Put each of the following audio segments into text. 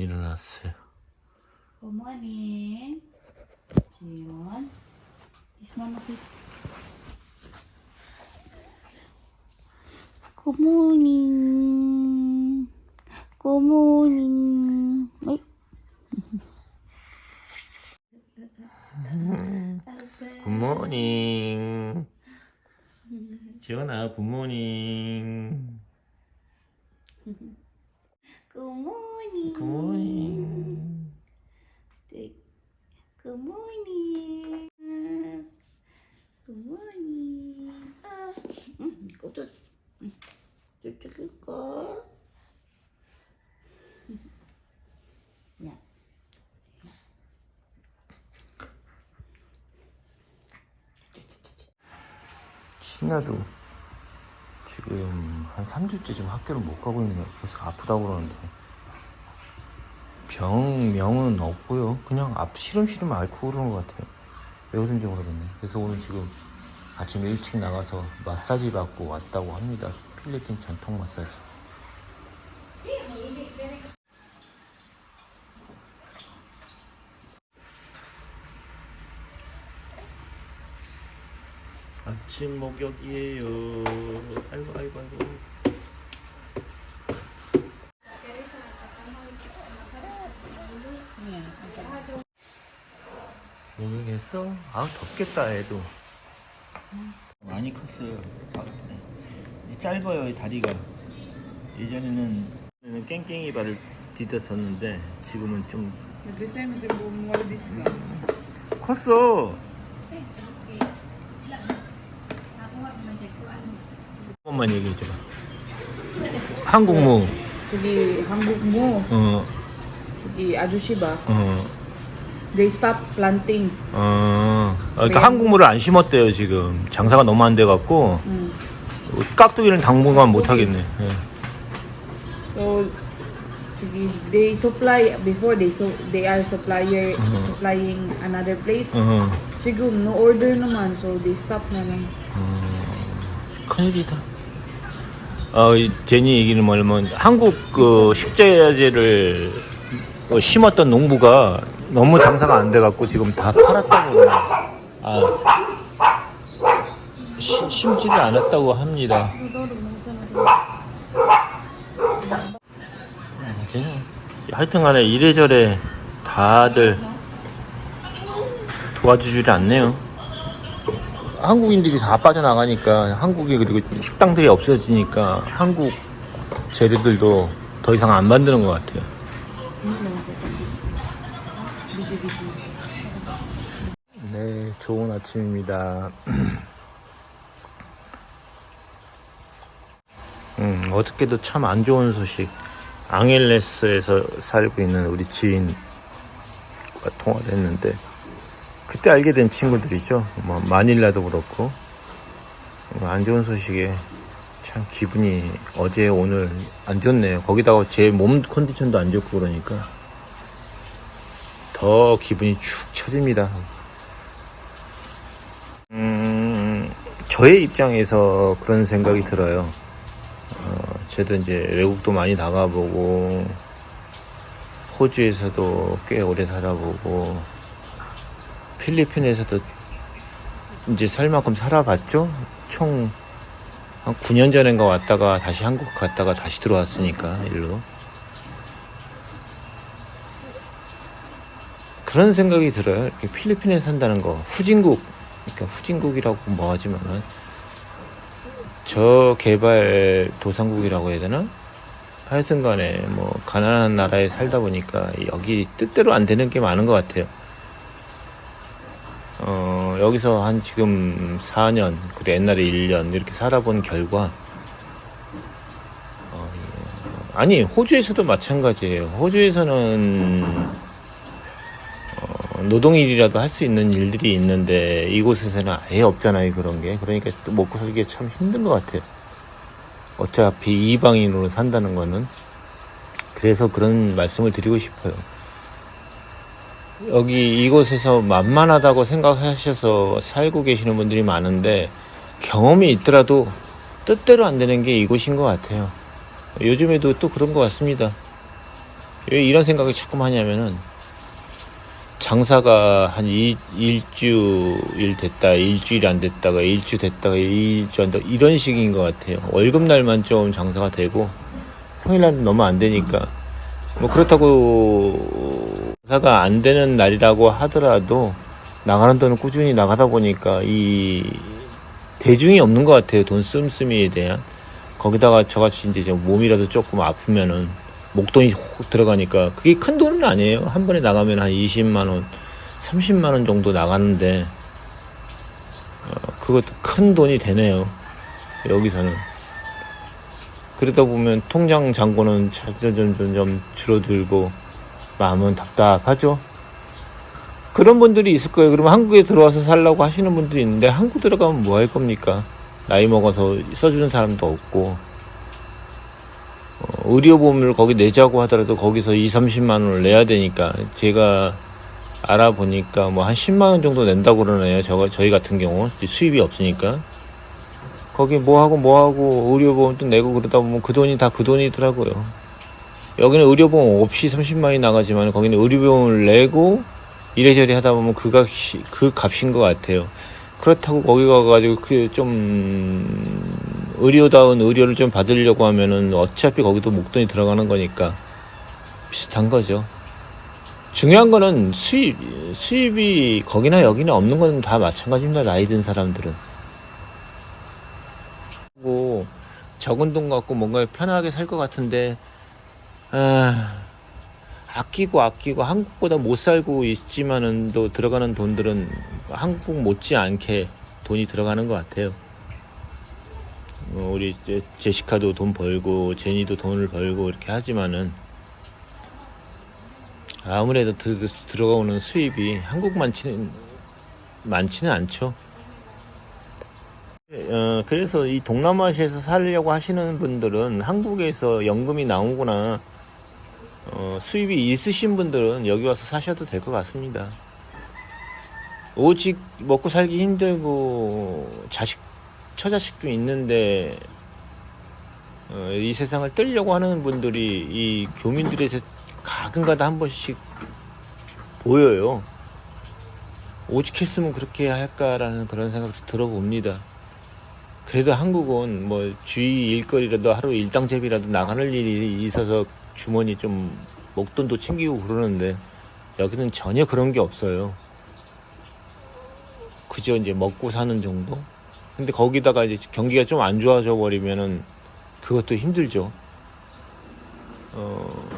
일어났어요. Good morning. Jiwon. Kiss mama, kiss. Good morning. Good morning. Ay. 굿모닝. 지원아, 굿모닝. Good morning. 굿모닝. Stay. Good morning. Good morning. Ah. Hmm, ikaw to. Hmm. Tutulog ko. Yan. 신나도 지금 한 3주째 지금 학교를 못 가고 있는 게 계속 아프다고 그러는데 병명은 없고요. 그냥 앞 시름시름 앓고 그러는 것 같아요. 왜 그런지 모르겠네. 그래서 오늘 지금 아침 일찍 나가서 마사지 받고 왔다고 합니다. 필리핀 전통 마사지. 아침 목욕이에요. 아이고 아이고 아이고. 목욕했어? 아 덥겠다 애도. 많이 컸어요. 아, 네. 짧아요 이 다리가. 예전에는 깽깽이 발을 디뎠었는데 지금은 좀. 컸어. 한 번만 얘기해 줘봐. 한국무. Hangguk mo. 어, ajushi ba? 어, They stop planting. 어. 그러니까 한국무를 안 심었대요 지금. 장사가 너무 안 돼 갖고 Mm. 깍두기는 당분간 못 하겠네. 예. So, sige, they supply, before they so they are supplier, supplying another place. 어, Siguro, no order naman. So, they stop na lang. 큰일이다. 어, 이 제니 얘기는 뭐냐면 한국 그 식재재를 어, 심었던 농부가 너무 장사가 안 돼갖고 지금 다 팔았다고. 아, 시- 심지도 않았다고 합니다. 그냥 하여튼 간에 이래저래 다들 도와주질 않네요. 한국인들이 다 빠져나가니까 한국이 그리고 식당들이 없어지니까 한국 재료들도 더 이상 안 만드는 것 같아요. 네, 좋은 아침입니다. 음, 어저께도 참 안 좋은 소식. 앙헬레스에서 살고 있는 우리 지인과 통화를 했는데, 그때 알게 된 친구들이죠. 뭐 마닐라도 그렇고 어, 안 좋은 소식에 참 기분이 어제 오늘 안 좋네요. 거기다가 제 몸 컨디션도 안 좋고 그러니까 더 기분이 축 처집니다. 음, 저의 입장에서 그런 생각이 들어요. 어, 저도 이제 외국도 많이 나가보고 호주에서도 꽤 오래 살아보고 필리핀에서도 이제 살 만큼 살아봤죠. 총 한 9년 전인가 왔다가 다시 한국 갔다가 다시 들어왔으니까 일로. 그런 생각이 들어요. 이렇게 필리핀에 산다는 거 후진국, 그러니까 후진국이라고 뭐 하지만은 저개발 도상국이라고 해야 되나? 하여튼간에 뭐 가난한 나라에 살다 보니까 여기 뜻대로 안 되는 게 많은 것 같아요. 어, 여기서 한 지금 4년, 그리고 옛날에 1년 이렇게 살아본 결과, 어, 예. 아니, 호주에서도 마찬가지예요. 호주에서는, 어, 노동일이라도 할 수 있는 일들이 있는데, 이곳에서는 아예 없잖아요, 그런 게. 그러니까 또 먹고 살기 참 힘든 것 같아요. 어차피 이방인으로 산다는 거는. 그래서 그런 말씀을 드리고 싶어요. 여기 이곳에서 만만하다고 생각하셔서 살고 계시는 분들이 많은데 경험이 있더라도 뜻대로 안 되는 게 이곳인 것 같아요. 요즘에도 또 그런 것 같습니다. 왜 이런 생각을 자꾸 하냐면은 장사가 한 일, 일주일 됐다, 일주일이 안 됐다가 일주 됐다가 일주 안 됐다 이런 식인 것 같아요. 월급 날만 좀 장사가 되고 평일날은 너무 안 되니까 뭐 그렇다고 장사가 안 되는 날이라고 하더라도 나가는 돈은 꾸준히 나가다 보니까 이 대중이 없는 것 같아요. 돈 씀씀이에 대한 거기다가 저같이 이제 좀 몸이라도 조금 아프면은 목돈이 혹 들어가니까 그게 큰 돈은 아니에요. 한 번에 나가면 한 20만 원, 30만 원 정도 나가는데 어, 그것도 큰 돈이 되네요. 여기서는 그러다 보면 통장 잔고는 점점 점점 줄어들고 마음은 답답하죠. 그런 분들이 있을 거예요. 그러면 한국에 들어와서 살라고 하시는 분들이 있는데 한국 들어가면 뭐 할 겁니까? 나이 먹어서 써주는 사람도 없고 어, 의료보험을 거기 내자고 하더라도 거기서 2, 30만 원을 내야 되니까 제가 알아보니까 뭐 한 10만 원 정도 낸다고 그러네요. 저, 저희 같은 경우 수입이 없으니까 거기 뭐 하고 뭐 하고 의료보험도 내고 그러다 보면 그 돈이 다 그 돈이더라고요. 여기는 의료보험 없이 30만이 나가지만 거기는 의료보험을 내고 이래저래 하다 보면 그 값이 그 값인 것 같아요. 그렇다고 거기 가가지고 그 좀 의료다운 의료를 좀 받으려고 하면은 어차피 거기도 목돈이 들어가는 거니까 비슷한 거죠. 중요한 거는 수입 수입이 거기나 여기나 없는 건 다 마찬가지입니다. 나이 든 사람들은. 고 적은 돈 갖고 뭔가 편하게 살 것 같은데 아, 아끼고 아끼고 한국보다 못 살고 있지만은 또 들어가는 돈들은 한국 못지않게 돈이 들어가는 것 같아요. 어, 우리 제시카도 돈 벌고 제니도 돈을 벌고 이렇게 하지만은 아무래도 들, 들어오는 수입이 한국만치는 많지는 않죠. 어, 그래서 이 동남아시아에서 살려고 하시는 분들은 한국에서 연금이 나오거나 어, 수입이 있으신 분들은 여기 와서 사셔도 될 것 같습니다. 오직 먹고 살기 힘들고 자식 처자식도 있는데 어, 이 세상을 뜰려고 하는 분들이 이 교민들에서 가끔가다 한 번씩 보여요. 오직 했으면 그렇게 할까라는 그런 생각도 들어봅니다. 그래도 한국은 뭐 주위 일거리라도 하루 일당제비라도 나가는 일이 있어서 주머니 좀 목돈도 챙기고 그러는데 여기는 전혀 그런 게 없어요. 그저 이제 먹고 사는 정도? 근데 거기다가 이제 경기가 좀 안 좋아져 버리면은 그것도 힘들죠. 어,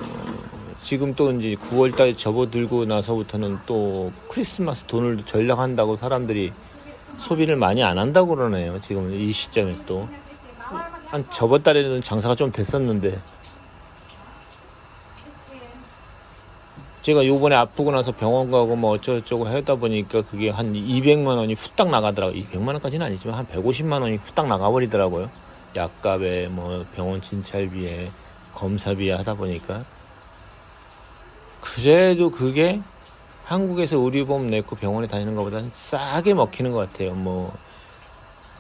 지금 또 이제 9월 달에 접어들고 나서부터는 또 크리스마스 돈을 전락한다고 사람들이 소비를 많이 안 한다고 그러네요. 지금 이 시점에 또. 한 저번 달에는 장사가 좀 됐었는데. 제가 요번에 아프고 나서 병원 가고 뭐 어쩌고저쩌고 하다 보니까 그게 한 200만 원이 후딱 나가더라고요. 200만 원까지는 아니지만 한 150만 원이 후딱 나가버리더라고요. 약값에 뭐 병원 진찰비에 검사비에 하다 보니까. 그래도 그게 한국에서 의료보험 내고 병원에 다니는 것보다는 싸게 먹히는 것 같아요. 뭐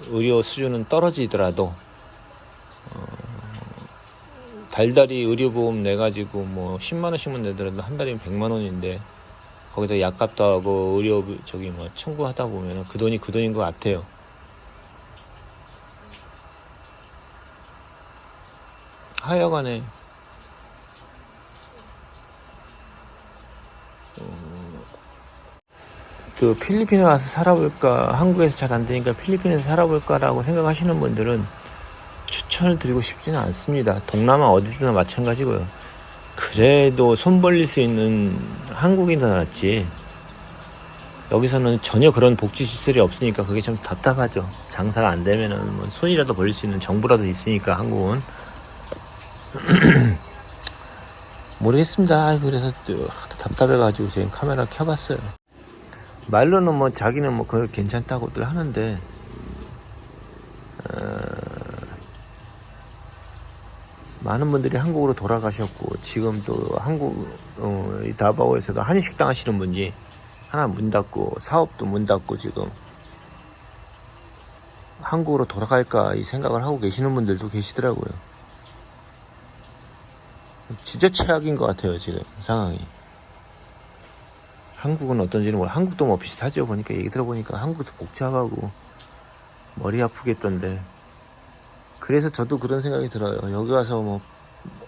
의료 수준은 떨어지더라도 어, 달달이 의료보험 내 가지고 뭐 10만 원씩만 내더라도 한 달이면 100만 원인데 거기다 약 값도 하고 의료 저기 뭐 청구하다 보면 그 돈이 그 돈인 것 같아요. 하여간에 그 필리핀에 와서 살아볼까 한국에서 잘 안 되니까 필리핀에서 살아볼까라고 생각하시는 분들은 추천을 드리고 싶지는 않습니다. 동남아 어디든 마찬가지고요. 그래도 손 벌릴 수 있는 한국이 더 낫지. 여기서는 전혀 그런 복지 시설이 없으니까 그게 좀 답답하죠. 장사가 안 되면은 뭐 손이라도 벌릴 수 있는 정부라도 있으니까 한국은 모르겠습니다. 그래서 또 답답해가지고 지금 카메라 켜봤어요. 말로는 뭐 자기는 뭐 그걸 괜찮다고들 하는데 어, 많은 분들이 한국으로 돌아가셨고 지금 또 한국 어, 이 다바오에서도 한식당 하시는 분이 하나 문 닫고 사업도 문 닫고 지금 한국으로 돌아갈까 이 생각을 하고 계시는 분들도 계시더라고요. 진짜 최악인 것 같아요 지금 상황이. 한국은 어떤지는 몰라. 한국도 뭐 비슷하죠. 보니까 얘기 들어보니까 한국도 복잡하고 머리 아프겠던데. 그래서 저도 그런 생각이 들어요. 여기 와서 뭐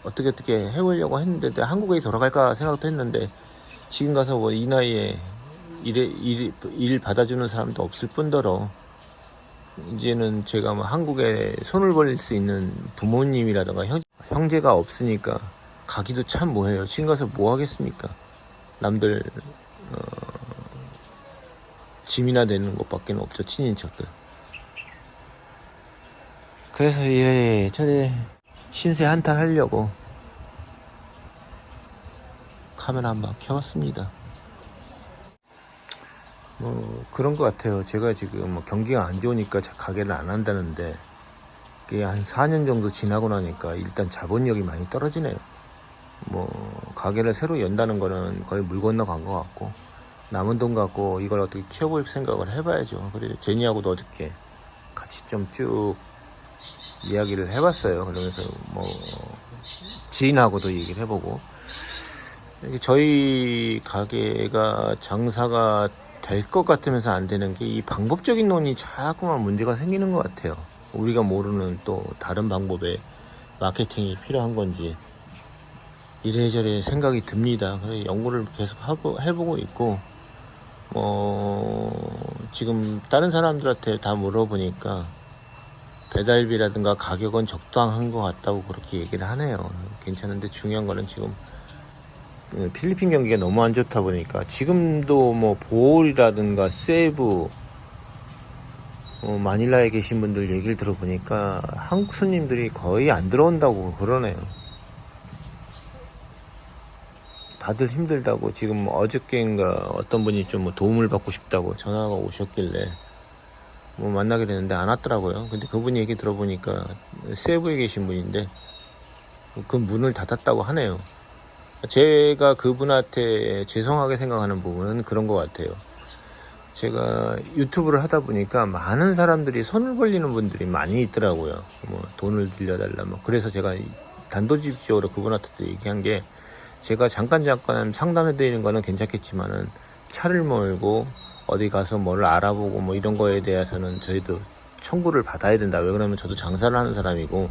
어떻게 어떻게 해보려고 했는데 한국에 돌아갈까 생각도 했는데 지금 가서 뭐 이 나이에 일에, 일, 일 받아주는 사람도 없을 뿐더러 이제는 제가 뭐 한국에 손을 벌릴 수 있는 부모님이라든가 형, 형제가 없으니까 가기도 참 뭐해요. 지금 가서 뭐 하겠습니까? 남들 어, 짐이나 되는 것밖에 없죠. 친인척들. 그래서 예, 저리 신세 한탄 하려고 카메라 한 번 켜봤습니다. 뭐 그런 것 같아요. 제가 지금 뭐 경기가 안 좋으니까 자- 가게를 안 한다는데 그게 한 4년 정도 지나고 나니까 일단 자본력이 많이 떨어지네요. 뭐 가게를 새로 연다는 거는 거의 물 건너 간 것 같고 남은 돈 갖고 이걸 어떻게 키워볼 생각을 해봐야죠. 그래서 제니하고도 어저께 같이 좀 쭉 이야기를 해봤어요. 그러면서 뭐 지인하고도 얘기를 해보고 저희 가게가 장사가 될 것 같으면서 안 되는 게 이 방법적인 논이 자꾸만 문제가 생기는 것 같아요. 우리가 모르는 또 다른 방법의 마케팅이 필요한 건지 이래저래 생각이 듭니다. 그래서 연구를 계속 하고, 해보고 있고, 어, 지금 다른 사람들한테 다 물어보니까 배달비라든가 가격은 적당한 것 같다고 그렇게 얘기를 하네요. 괜찮은데 중요한 거는 지금 그 필리핀 경기가 너무 안 좋다 보니까 지금도 뭐 보홀이라든가 세부 어, 마닐라에 계신 분들 얘기를 들어보니까 한국 손님들이 거의 안 들어온다고 그러네요. 다들 힘들다고 지금 어저께인가 어떤 분이 좀뭐 도움을 받고 싶다고 전화가 오셨길래 뭐 만나게 되는데 안 왔더라고요. 근데 그분 얘기 들어보니까 세부에 계신 분인데 그 문을 닫았다고 하네요. 제가 그분한테 죄송하게 생각하는 부분은 그런 것 같아요. 제가 유튜브를 하다 보니까 많은 사람들이 손을 벌리는 분들이 많이 있더라고요. 뭐 돈을 빌려달라 뭐 그래서 제가 단도직입적으로 그분한테도 얘기한 게 제가 잠깐 잠깐 상담해 드리는 거는 괜찮겠지만은 차를 몰고 어디 가서 뭘 알아보고 뭐 이런 거에 대해서는 저희도 청구를 받아야 된다. 왜 그러면 저도 장사를 하는 사람이고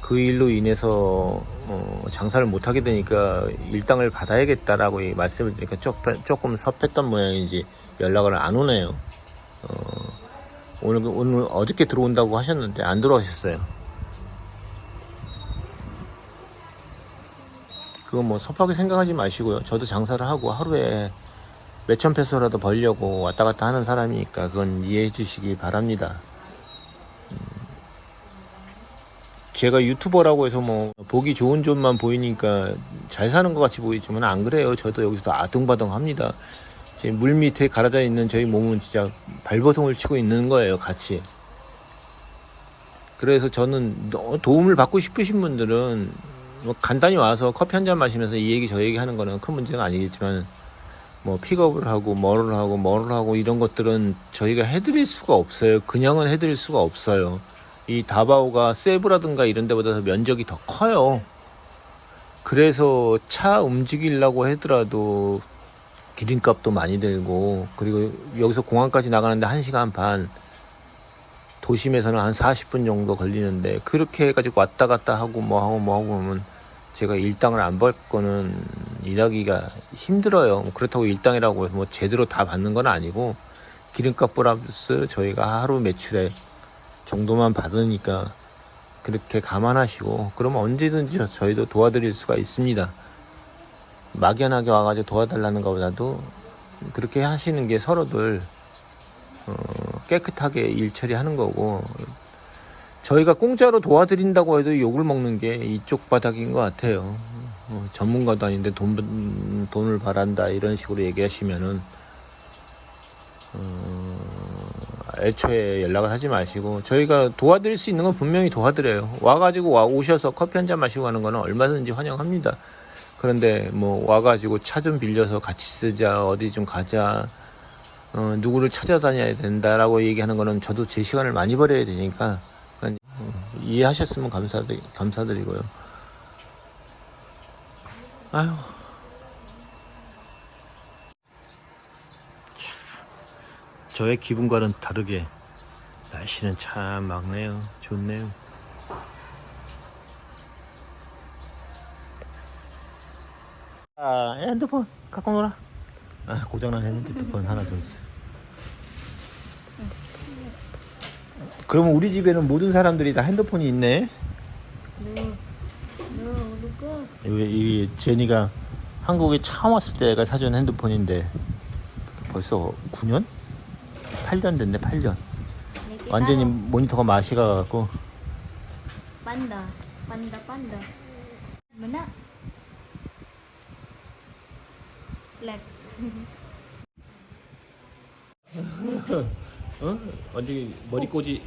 그 일로 인해서 어, 장사를 못 하게 되니까 일당을 받아야겠다라고 이 말씀을 드리니까 조금 섭했던 모양인지 연락을 안 오네요. 어, 오늘 오늘 어저께 들어온다고 하셨는데 안 들어오셨어요. 그거 뭐 섭하게 생각하지 마시고요. 저도 장사를 하고 하루에 몇천 페소라도 벌려고 왔다 갔다 하는 사람이니까 그건 이해해 주시기 바랍니다. 제가 유튜버라고 해서 뭐 보기 좋은 점만 보이니까 잘 사는 것 같이 보이지만 안 그래요. 저도 여기서 아둥바둥 합니다. 지금 물 밑에 가라져 있는 저희 몸은 진짜 발버둥을 치고 있는 거예요. 같이. 그래서 저는 너- 도움을 받고 싶으신 분들은 뭐 간단히 와서 커피 한 잔 마시면서 이 얘기 저 얘기 하는 거는 큰 문제가 아니겠지만 뭐 픽업을 하고 뭐를 하고 뭐를 하고 이런 것들은 저희가 해드릴 수가 없어요. 그냥은 해드릴 수가 없어요. 이 다바오가 세부라든가 이런 데보다 면적이 더 커요. 그래서 차 움직이려고 하더라도 기름값도 많이 들고 그리고 여기서 공항까지 나가는데 1시간 반 도심에서는 한 40분 정도 걸리는데 그렇게 해가지고 왔다 갔다 하고 뭐 하고 뭐 하고 하면 제가 일당을 안 벌 거는 일하기가 힘들어요. 뭐 그렇다고 일당이라고 해서 뭐 제대로 다 받는 건 아니고 기름값 플러스 저희가 하루 매출에 정도만 받으니까 그렇게 감안하시고 그러면 언제든지 저희도 도와드릴 수가 있습니다. 막연하게 와가지고 도와달라는 것보다도 그렇게 하시는 게 서로들 어, 깨끗하게 일 처리하는 거고 저희가 공짜로 도와드린다고 해도 욕을 먹는 게 이쪽 바닥인 것 같아요. 어, 전문가도 아닌데 돈, 돈을 바란다 이런 식으로 얘기하시면은 어, 애초에 연락을 하지 마시고 저희가 도와드릴 수 있는 건 분명히 도와드려요. 와가지고 와 오셔서 커피 한 잔 마시고 가는 거는 얼마든지 환영합니다. 그런데 뭐 와가지고 차 좀 빌려서 같이 쓰자 어디 좀 가자 어, 누구를 찾아다녀야 된다라고 얘기하는 거는 저도 제 시간을 많이 버려야 되니까 이해하셨으면 감사드리, 감사드리고요. 아유. 저의 기분과는 다르게 날씨는 참 막네요. 좋네요. 아, 핸드폰 갖고 놀아. 아, 고장난 핸드폰 하나 줬어. 그러면 우리 집에는 모든 사람들이 다 핸드폰이 있네. 이, 이 제니가 한국에 처음 왔을 때가 사준 핸드폰인데 벌써 9년? 8년 됐네 8년 완전히 모니터가 맛이 가갖고 Panda. Panda, panda. Mana? Flex. 어? 완전히 머리꼬지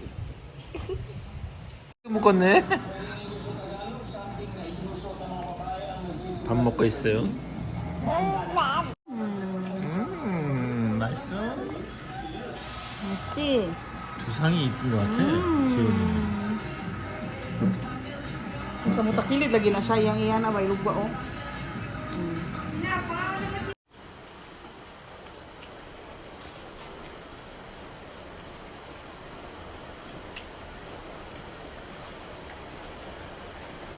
묶었네 밥 먹고 있어요 음 맛있어 Mesti. 두상이 이쁜 것 같아 지훈이 Sa mutakilid lagi na siya yang iyan na bay lugba oh.